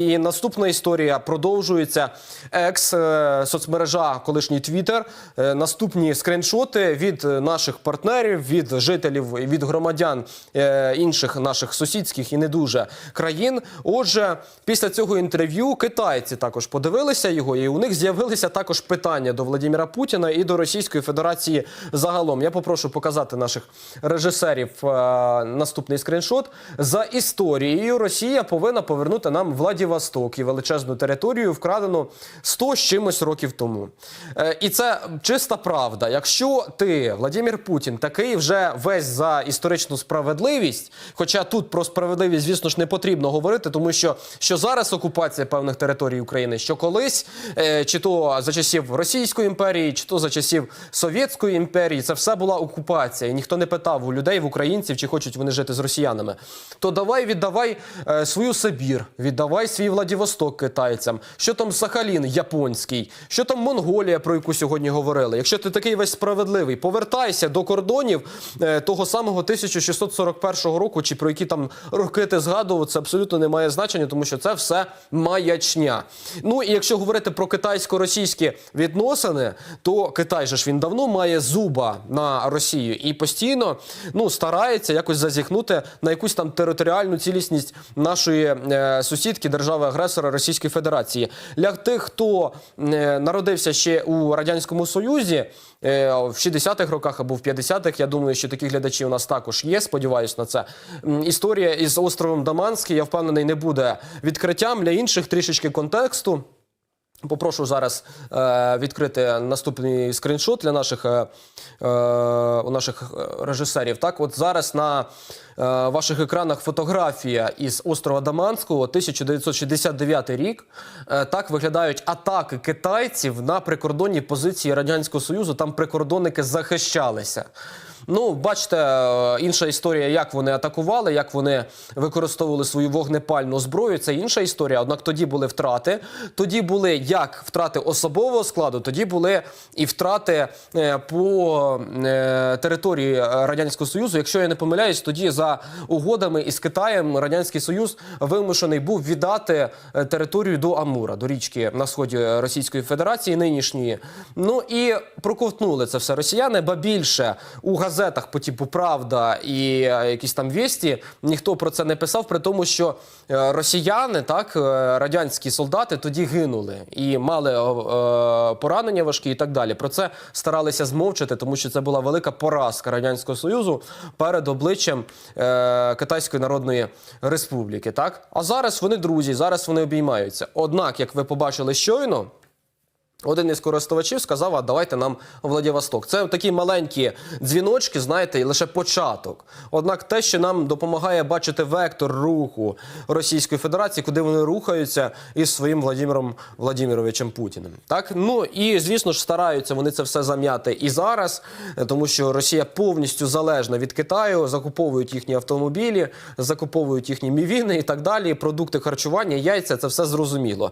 І наступна історія продовжується. Екс е, соцмережа, колишній Твіттер. Е, Наступні скріншоти від наших партнерів, від жителів, від громадян е, інших наших сусідських і не дуже країн. Отже, після цього інтерв'ю китайці також подивилися його, і у них з'явилися також питання до Владимира Путіна і до Російської Федерації загалом. Я попрошу показати наших режисерів наступний скріншот. За історією Росія повинна повернути нам Владивосток і величезну територію, вкрадену 100 з чимось років тому. Е, І це чиста правда. Якщо ти, Владимир Путін, такий вже весь за історичну справедливість, хоча тут про справедливість, звісно ж, не потрібно говорити, тому що що зараз окупація певних територій України, що колись, е, чи то за часів Російської імперії, чи то за часів Совєтської імперії, це все була окупація. І ніхто не питав у людей, в українців, чи хочуть вони жити з росіянами. То давай віддавай е, свою Сибір, віддавай свій Владивосток китайцям. Що там Сахалін японський, що там Монголія, про яку сьогодні говорили. Якщо ти такий весь справедливий, повертайся до кордонів е, того самого 1641 року, чи про які там роки ти згадував, це абсолютно не має значення, тому що це все маячня. Ну і якщо говорити про китайсько-російські відносини, то Китай же ж він давно має зуба на Росію і постійно ну старається якось зазіхнути на якусь там територіальну цілісність нашої е, сусідки держави-агресора Російської Федерації. Для тих, хто е, народився ще у радянському Союзі е, в 60-х роках або в 50-х, я думаю, що такі глядачі у нас також є. Сподіваюсь на це. Історія із островом Даманський, я впевнений, не буде відкриттям для інших трішечки контексту. Попрошу зараз е, відкрити наступний скріншот для наших, е, е, у наших е, режисерів. Так, от зараз на е, ваших екранах фотографія із острова Даманського, 1969 рік. Е, так виглядають атаки китайців на прикордонні позиції Радянського Союзу. Там прикордонники захищалися. Ну, бачите, е, інша історія, як вони атакували, як вони використовували свою вогнепальну зброю. Це інша історія. Однак тоді були втрати. Тоді були як втрати особового складу, тоді були і втрати е, по е, території Радянського Союзу. Якщо я не помиляюсь, тоді за угодами із Китаєм Радянський Союз вимушений був віддати е, територію до Амура, до річки на сході Російської Федерації нинішньої. Ну і проковтнули це все росіяни, ба більше у газетах по типу Правда і якісь там вісті ніхто про це не писав, при тому, що росіяни, так радянські солдати тоді гинули і мали е, поранення важкі і так далі. Про це старалися змовчати, тому що це була велика поразка радянського союзу перед обличчям е, Китайської Народної Республіки. Так, а зараз вони друзі, зараз вони обіймаються. Однак, як ви побачили щойно. Один із користувачів сказав, а давайте нам Владивосток. Це такі маленькі дзвіночки, знаєте, і лише початок. Однак те, що нам допомагає бачити вектор руху Російської Федерації, куди вони рухаються із своїм Владимиром Владимировичем Путіним. Так, ну і звісно ж стараються вони це все зам'яти і зараз, тому що Росія повністю залежна від Китаю, закуповують їхні автомобілі, закуповують їхні мівіни і так далі. Продукти харчування, яйця це все зрозуміло.